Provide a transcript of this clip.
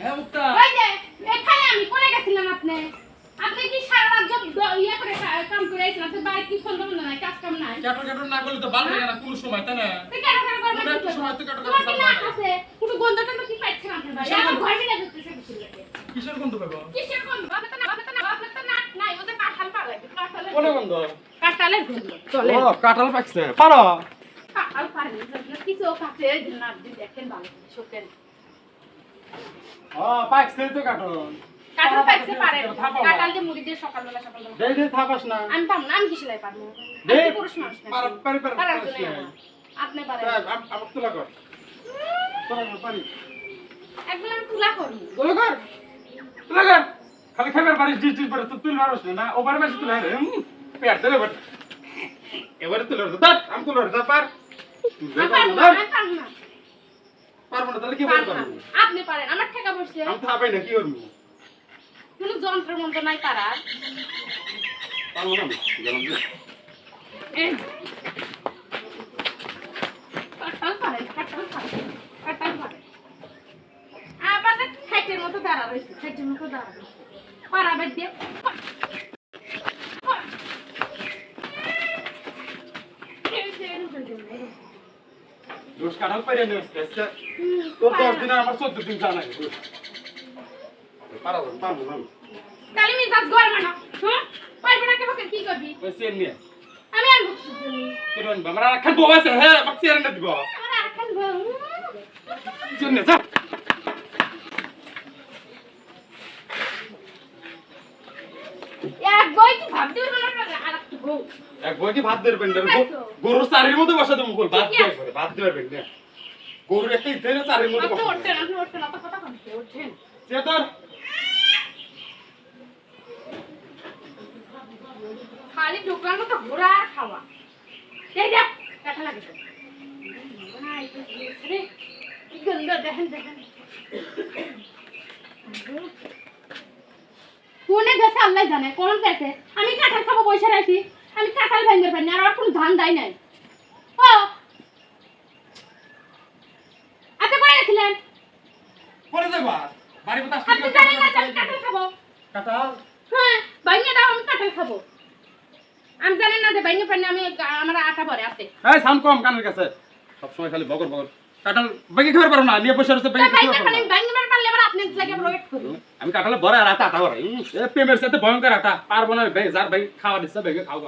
হ্যাঁ মুক্তা ওই যে এখানে আমি করে গেছিলাম আপনি। আপনি কি সারা রাত জব ইয়ে করে কাম করে আইছেন? আপনার বাড়ি কি ফোন বন্ধ নাই কাজ কাম নাই? ক্যাটো ক্যাটো না করলে তো ভালো লাগে না কোনো সময় তাই না? তুই কেন কেন করবেন তোমরা সময় তো কেটে তোমার কি কেটে নাক সামনে। আছে? কোনো গন্ধ টন্ধ কি পাচ্ছেন আপনার বাড়ি আমার ঘর মিলে যেতেছে কিসের গন্ধ পাবো কিসের গন্ধ? আপনার তো না আপনার তো না আপনার তো নাক নাই ওদের কাঁঠাল পালা কাঁঠালের কোনে গন্ধ? কাঁঠালের গন্ধ চলে। ও কাঁঠাল পাকছে। পারো? কাঁঠাল পারেন কিছু কাছে না দেখেন ভালো শোকেন। ও পাকছে তো কাঁঠাল কাঁঠাল পাইছে পারেন থাপাও না। কাঁঠাল দিয়ে মুড়ি দিয়ে সকালবেলা সকালবেলা। দেই দেই থাপাস না। আমি পাম না আমি কি সেলাই পারব। দে। আমি তো পুরুষ মানুষ না পার পারি পারি পারার পারিস জন্য না। আমার। আপনি পারেন আমাকে তোলা কর। তোলা পারি একবেলা আমি তুলা করি। তোলা কর। তোলা কর। খালি খাবার পারিস ডিস ডিস পারিস তুই পারিস না ওবার বেশি তুলা রে পেট ধরে বট। এবারে তুলা আমি তুলা পার না, আমি পারব না। পারব না তাহলে কি বলব আপনি পারেন আমার ঠেকা বসছে আমি থাপাই না কি করব? কোনো যন্ত্র মন্ত্র নাই পারার পারব না গেলাম যে। যে। কাঁঠাল পারেন, কাঁঠাল পারেন, কাঁঠাল আবার খাইটের মতো দাঁড়া রয়েছে, খাইটের মতো দাঁড়া রয়েছে। পারাবার দিয়ে, পা- পা- এই যে, এই যে, এই যে। দোষ কাঁঠাল পাইরে আসছে আচ্ছা হুম, তোর দশ। দিন আমার চোদ্দ দিন জানা পারা যাবে পারব না আমি। তাহলে মেজাজ গরম আনো, হ্যাঁ? পারবে না কেবল কি করবি? ওই চেন নিয়ে আমি আনব কিছুর জন্য। কেন আনবা আমার আর খান বউ আছে হ্যাঁ আমাকে চেন না দিব আমার আরেকখান বউ। চেন যা এক বই কি ভাবতে পারব না, আরেকটা বউ। এক বই ভাত দেবেন গরুর চারির মধ্যে বসা দেবো ভাত দেবে ভাত দেবেন না গরু একটা ইতে চারির মধ্যে বসা খালি ঢুকলাম তো ঘোরা আর খাওয়া এই দেখ দেখা লাগে তো ভাই, তো গিয়েছে রে। কি গন্ধ, দেখেন, দেখেন। কোনে গেছে আল্লাহ জানে কোন গেছে। আমি কাঁঠাল খাব বসে রাখি। আমি কাঁঠাল ভেঙে পাইনি আর কোনো ধান দেয় নাই। ও! আপনি করে গেছিলেন? করে দেবা বাড়ি মতো আপনি জানেন না আমি কাঁঠাল খাব। কাঁঠাল? হ্যাঁ বাইনে দাও আমি কাঁঠাল খাব। আমি জানেন না যে বাইনে পানি আমি আমার আটা ভরে আছে। এই সাউন্ড কম কানের কাছে। সব সময় খালি বগর বগর। কাঁঠাল বেগে খাবার পারো না নিয়ে বসে রয়েছে খাবার পানি পারো আমি কাঁঠালে বড় আর আটা আটা বড়। প্রেমের সাথে ভয়ঙ্কর আটা। পারব না যার ভাই খাওয়া দিচ্ছে বেগে খাও